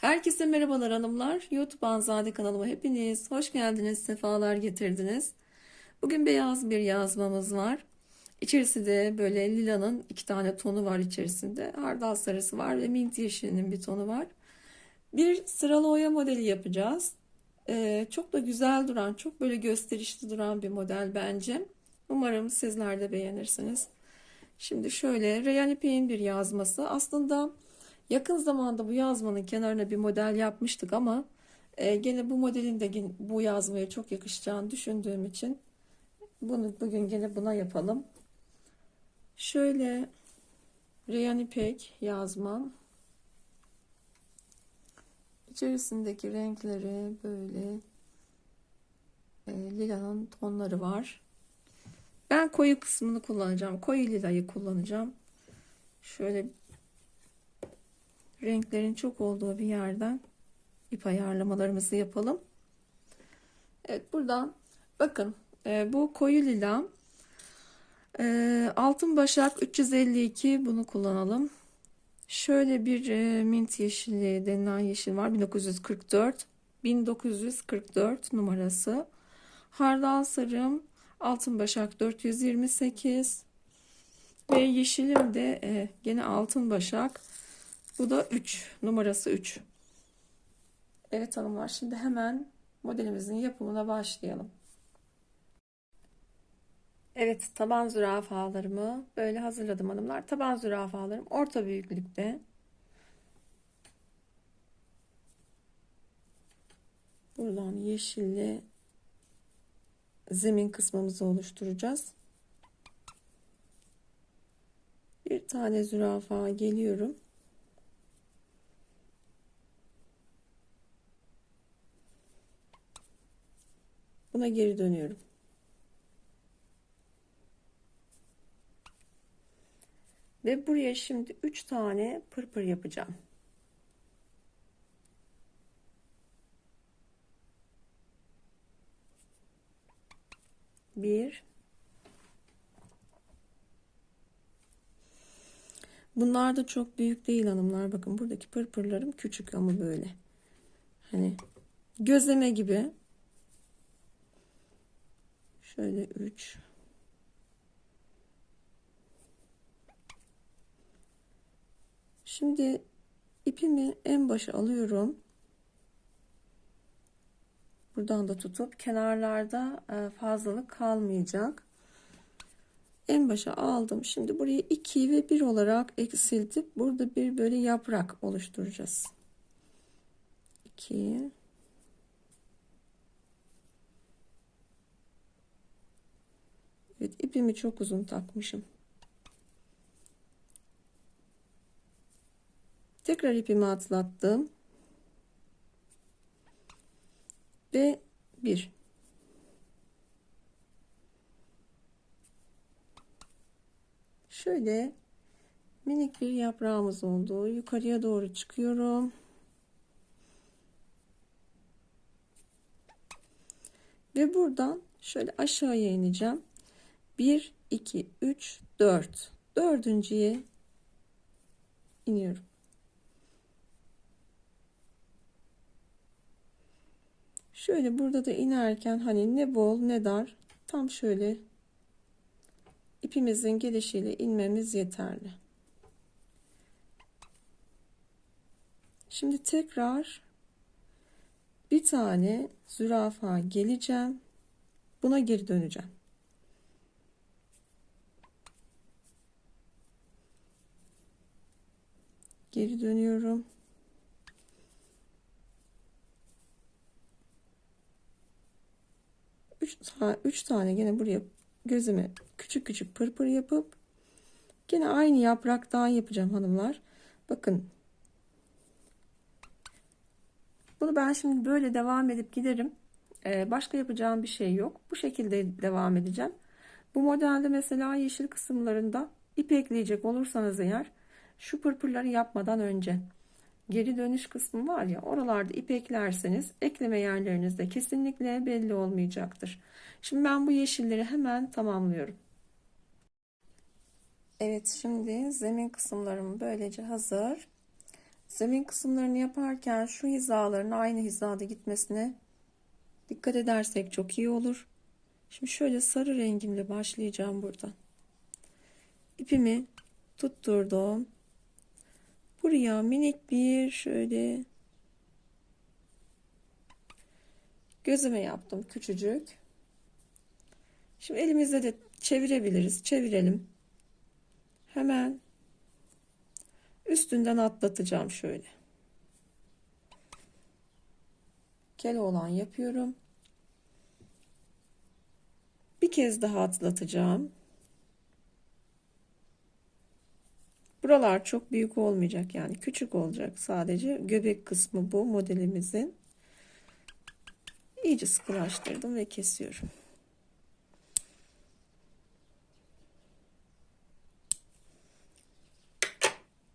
Herkese merhabalar hanımlar. YouTube Anzade kanalıma hepiniz hoş geldiniz, sefalar getirdiniz. Bugün beyaz bir yazmamız var. İçerisinde böyle lilanın iki tane tonu var içerisinde. Hardal sarısı var ve mint yeşilinin bir tonu var. Bir sıralı oya modeli yapacağız. Ee, çok da güzel duran, çok böyle gösterişli duran bir model bence. Umarım sizler de beğenirsiniz. Şimdi şöyle Rayan İpek'in bir yazması. Aslında yakın zamanda bu yazmanın kenarına bir model yapmıştık ama e, gene bu modelin de bu yazmaya çok yakışacağını düşündüğüm için bunu bugün gene buna yapalım. Şöyle Rayan İpek yazmam. İçerisindeki renkleri böyle e, lilanın tonları var. Ben koyu kısmını kullanacağım. Koyu lilayı kullanacağım. Şöyle renklerin çok olduğu bir yerden ip ayarlamalarımızı yapalım. Evet buradan bakın e, bu koyu lila e, altın başak 352 bunu kullanalım. Şöyle bir e, mint yeşili denilen yeşil var 1944 1944 numarası. Hardal sarım altın başak 428 ve yeşilim de e, gene altın başak bu da 3 numarası 3 Evet hanımlar şimdi hemen modelimizin yapımına başlayalım. Evet taban zürafalarımı böyle hazırladım hanımlar. Taban zürafalarım orta büyüklükte. Buradan yeşille zemin kısmımızı oluşturacağız. Bir tane zürafa geliyorum Buna geri dönüyorum. Ve buraya şimdi 3 tane pırpır yapacağım. Bir. Bunlar da çok büyük değil hanımlar. Bakın buradaki pırpırlarım küçük ama böyle. Hani gözleme gibi Şöyle 3 Şimdi ipimi en başa alıyorum. Buradan da tutup kenarlarda e, fazlalık kalmayacak. En başa aldım. Şimdi burayı 2 ve 1 olarak eksiltip burada bir böyle yaprak oluşturacağız. 2 Evet ipimi çok uzun takmışım. Tekrar ipimi atlattım. Ve bir. Şöyle minik bir yaprağımız oldu. Yukarıya doğru çıkıyorum. Ve buradan şöyle aşağıya ineceğim. 1, 2, 3, 4. Dördüncüye iniyorum. Şöyle burada da inerken hani ne bol ne dar tam şöyle ipimizin gelişiyle inmemiz yeterli. Şimdi tekrar bir tane zürafa geleceğim. Buna geri döneceğim. Geri dönüyorum. Üç, üç tane gene buraya gözüme küçük küçük pırpır yapıp gene aynı yapraktan yapacağım hanımlar. Bakın. Bunu ben şimdi böyle devam edip giderim. Ee, başka yapacağım bir şey yok. Bu şekilde devam edeceğim. Bu modelde mesela yeşil kısımlarında ip ekleyecek olursanız eğer şu pırpırları yapmadan önce geri dönüş kısmı var ya oralarda ip eklerseniz ekleme yerlerinizde kesinlikle belli olmayacaktır. Şimdi ben bu yeşilleri hemen tamamlıyorum. Evet şimdi zemin kısımlarım böylece hazır. Zemin kısımlarını yaparken şu hizaların aynı hizada gitmesine dikkat edersek çok iyi olur. Şimdi şöyle sarı rengimle başlayacağım buradan. İpimi tutturdum. Buraya minik bir şöyle gözüme yaptım küçücük. Şimdi elimizde de çevirebiliriz. Çevirelim. Hemen üstünden atlatacağım şöyle. Keloğlan yapıyorum. Bir kez daha atlatacağım. Buralar çok büyük olmayacak yani küçük olacak sadece göbek kısmı bu modelimizin. İyice sıkılaştırdım ve kesiyorum.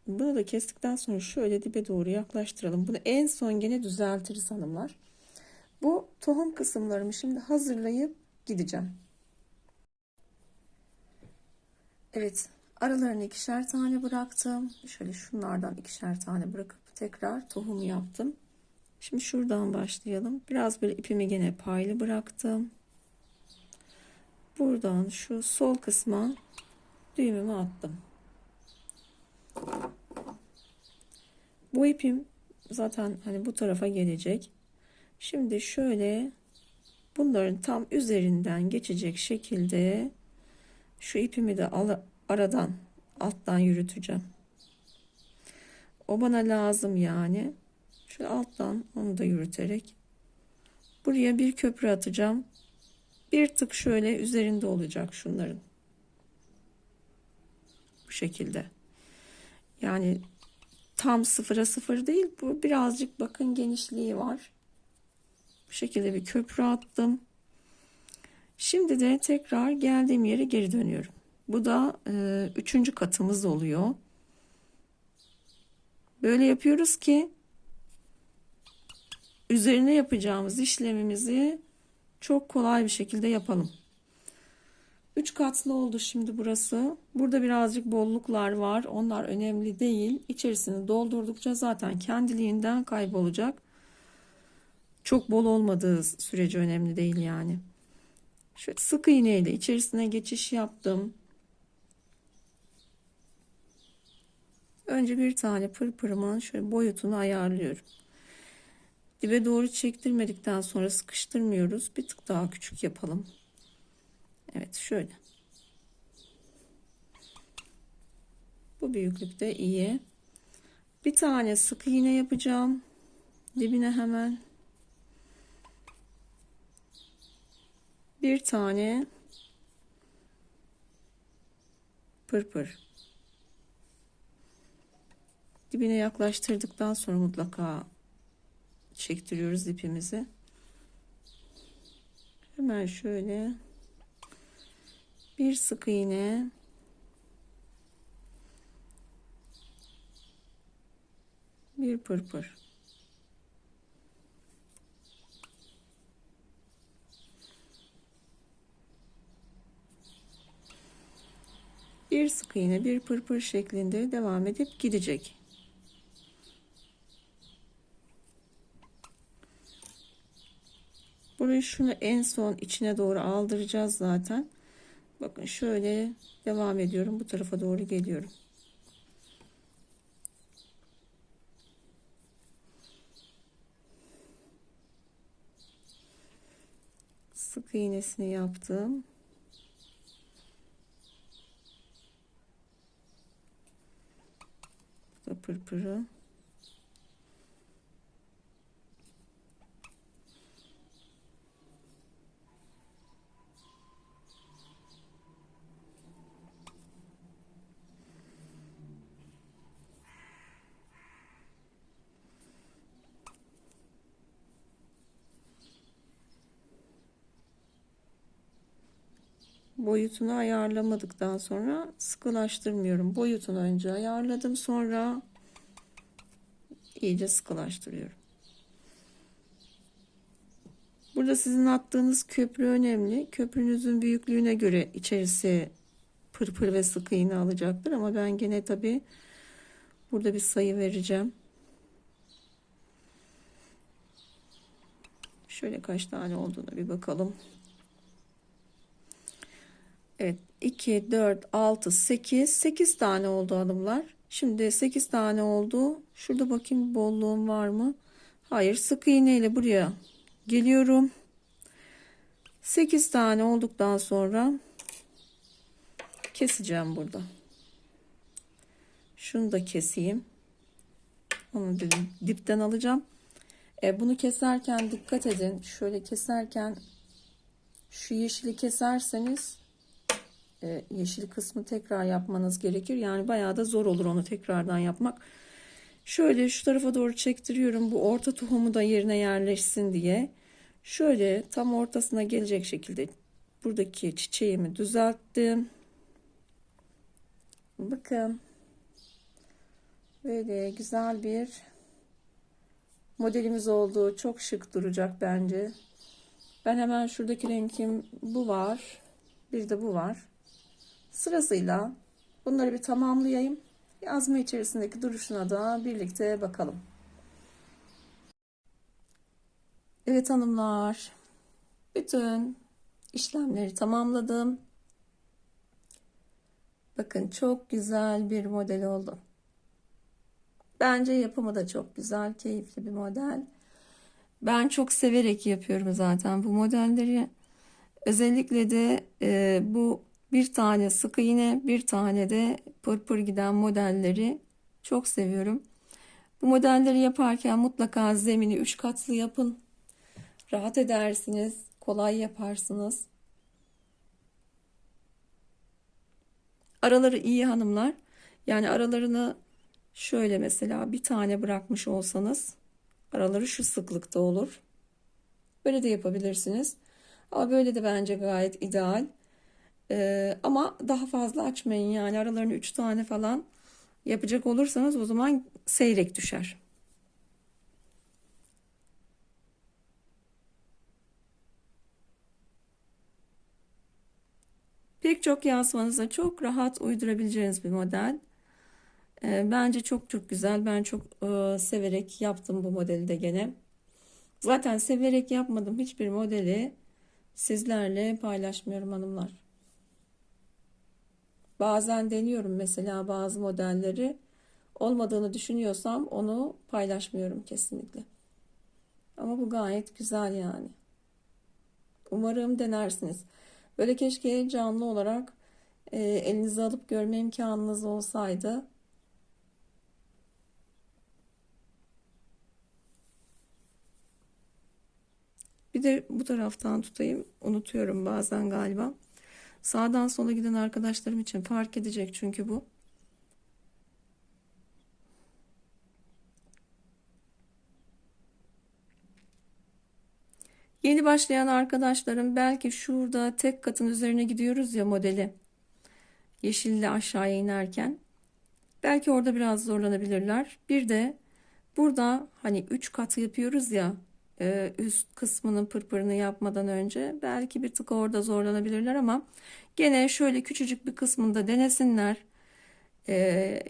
Bunu da kestikten sonra şöyle dibe doğru yaklaştıralım. Bunu en son gene düzeltiriz hanımlar. Bu tohum kısımlarımı şimdi hazırlayıp gideceğim. Evet aralarını ikişer tane bıraktım. Şöyle şunlardan ikişer tane bırakıp tekrar tohum yaptım. Şimdi şuradan başlayalım. Biraz böyle ipimi gene paylı bıraktım. Buradan şu sol kısma düğümümü attım. Bu ipim zaten hani bu tarafa gelecek. Şimdi şöyle bunların tam üzerinden geçecek şekilde şu ipimi de aradan alttan yürüteceğim. O bana lazım yani. Şu alttan onu da yürüterek buraya bir köprü atacağım. Bir tık şöyle üzerinde olacak şunların. Bu şekilde. Yani tam sıfıra sıfır değil. Bu birazcık bakın genişliği var. Bu şekilde bir köprü attım. Şimdi de tekrar geldiğim yere geri dönüyorum. Bu da e, üçüncü katımız oluyor. Böyle yapıyoruz ki üzerine yapacağımız işlemimizi çok kolay bir şekilde yapalım. 3 katlı oldu şimdi burası. Burada birazcık bolluklar var. Onlar önemli değil. İçerisini doldurdukça zaten kendiliğinden kaybolacak. Çok bol olmadığı sürece önemli değil yani. Şöyle sık iğneyle içerisine geçiş yaptım. Önce bir tane pırpırımın şöyle boyutunu ayarlıyorum. Dibe doğru çektirmedikten sonra sıkıştırmıyoruz. Bir tık daha küçük yapalım. Evet şöyle. Bu büyüklükte iyi. Bir tane sık iğne yapacağım. Dibine hemen. Bir tane pırpır. Dibine yaklaştırdıktan sonra mutlaka çektiriyoruz ipimizi. Hemen şöyle bir sık iğne bir pırpır bir sık iğne bir pırpır şeklinde devam edip gidecek. Burayı şunu en son içine doğru aldıracağız zaten. Bakın şöyle devam ediyorum. Bu tarafa doğru geliyorum. Sık iğnesini yaptım. Bu da pırpırı. boyutunu ayarlamadıktan sonra sıkılaştırmıyorum. Boyutunu önce ayarladım sonra iyice sıkılaştırıyorum. Burada sizin attığınız köprü önemli. Köprünüzün büyüklüğüne göre içerisi pırpır ve sık iğne alacaktır ama ben gene tabi burada bir sayı vereceğim. Şöyle kaç tane olduğuna bir bakalım. Evet 2, 4, 6, 8. 8 tane oldu hanımlar. Şimdi 8 tane oldu. Şurada bakayım bolluğum var mı? Hayır sık iğne ile buraya geliyorum. 8 tane olduktan sonra keseceğim burada. Şunu da keseyim. Onu dedim dipten alacağım. E, bunu keserken dikkat edin. Şöyle keserken şu yeşili keserseniz e, yeşil kısmı tekrar yapmanız gerekir. Yani bayağı da zor olur onu tekrardan yapmak. Şöyle şu tarafa doğru çektiriyorum. Bu orta tohumu da yerine yerleşsin diye. Şöyle tam ortasına gelecek şekilde buradaki çiçeğimi düzelttim. Bakın. Böyle güzel bir modelimiz oldu. Çok şık duracak bence. Ben hemen şuradaki renkim bu var. Bir de bu var. Sırasıyla bunları bir tamamlayayım. Yazma içerisindeki duruşuna da birlikte bakalım. Evet hanımlar. Bütün işlemleri tamamladım. Bakın çok güzel bir model oldu. Bence yapımı da çok güzel, keyifli bir model. Ben çok severek yapıyorum zaten bu modelleri. Özellikle de e, bu bir tane sık iğne, bir tane de pırpır giden modelleri çok seviyorum. Bu modelleri yaparken mutlaka zemini 3 katlı yapın. Rahat edersiniz, kolay yaparsınız. Araları iyi hanımlar. Yani aralarını şöyle mesela bir tane bırakmış olsanız araları şu sıklıkta olur. Böyle de yapabilirsiniz. Ama böyle de bence gayet ideal. Ee, ama daha fazla açmayın yani aralarını 3 tane falan yapacak olursanız o zaman seyrek düşer. Pek çok yazmanıza çok rahat uydurabileceğiniz bir model. Ee, bence çok çok güzel. Ben çok e, severek yaptım bu modeli de gene. Zaten severek yapmadım hiçbir modeli sizlerle paylaşmıyorum hanımlar. Bazen deniyorum mesela bazı modelleri. Olmadığını düşünüyorsam onu paylaşmıyorum kesinlikle. Ama bu gayet güzel yani. Umarım denersiniz. Böyle keşke canlı olarak e, elinize alıp görme imkanınız olsaydı. Bir de bu taraftan tutayım. Unutuyorum bazen galiba. Sağdan sola giden arkadaşlarım için fark edecek çünkü bu. Yeni başlayan arkadaşlarım belki şurada tek katın üzerine gidiyoruz ya modeli. Yeşille aşağıya inerken. Belki orada biraz zorlanabilirler. Bir de burada hani 3 katı yapıyoruz ya e, üst kısmının pırpırını yapmadan önce belki bir tık orada zorlanabilirler ama gene şöyle küçücük bir kısmında denesinler. E,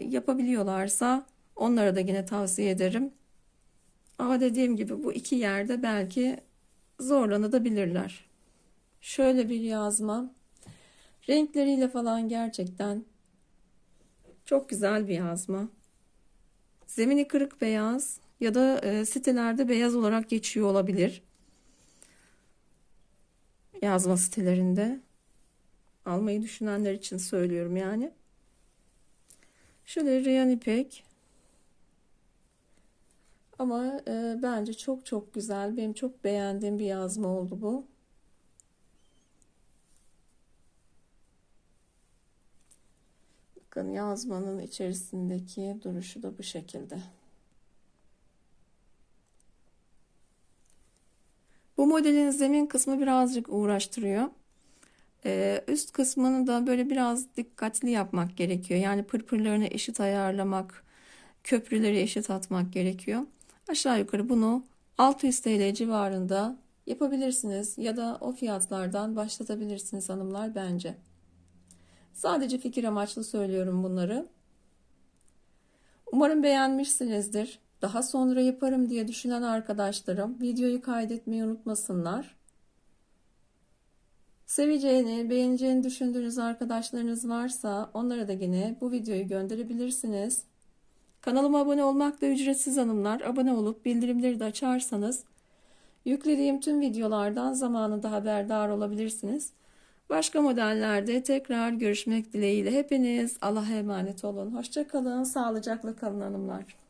yapabiliyorlarsa onlara da yine tavsiye ederim. Ama dediğim gibi bu iki yerde belki zorlanabilirler. Şöyle bir yazma. Renkleriyle falan gerçekten çok güzel bir yazma. Zemini kırık beyaz ya da e, sitelerde beyaz olarak geçiyor olabilir. Yazma sitelerinde. Almayı düşünenler için söylüyorum yani. Şöyle Reyhan ipek. Ama e, bence çok çok güzel. Benim çok beğendiğim bir yazma oldu bu. Bakın yazmanın içerisindeki duruşu da bu şekilde. Bu modelin zemin kısmı birazcık uğraştırıyor. Ee, üst kısmını da böyle biraz dikkatli yapmak gerekiyor. Yani pırpırlarını eşit ayarlamak, köprüleri eşit atmak gerekiyor. Aşağı yukarı bunu 600 TL civarında yapabilirsiniz ya da o fiyatlardan başlatabilirsiniz hanımlar bence. Sadece fikir amaçlı söylüyorum bunları. Umarım beğenmişsinizdir. Daha sonra yaparım diye düşünen arkadaşlarım videoyu kaydetmeyi unutmasınlar. Seveceğini, beğeneceğini düşündüğünüz arkadaşlarınız varsa onlara da yine bu videoyu gönderebilirsiniz. Kanalıma abone olmak da ücretsiz hanımlar. Abone olup bildirimleri de açarsanız yüklediğim tüm videolardan zamanında haberdar olabilirsiniz. Başka modellerde tekrar görüşmek dileğiyle hepiniz Allah'a emanet olun. Hoşça kalın, sağlıcakla kalın hanımlar.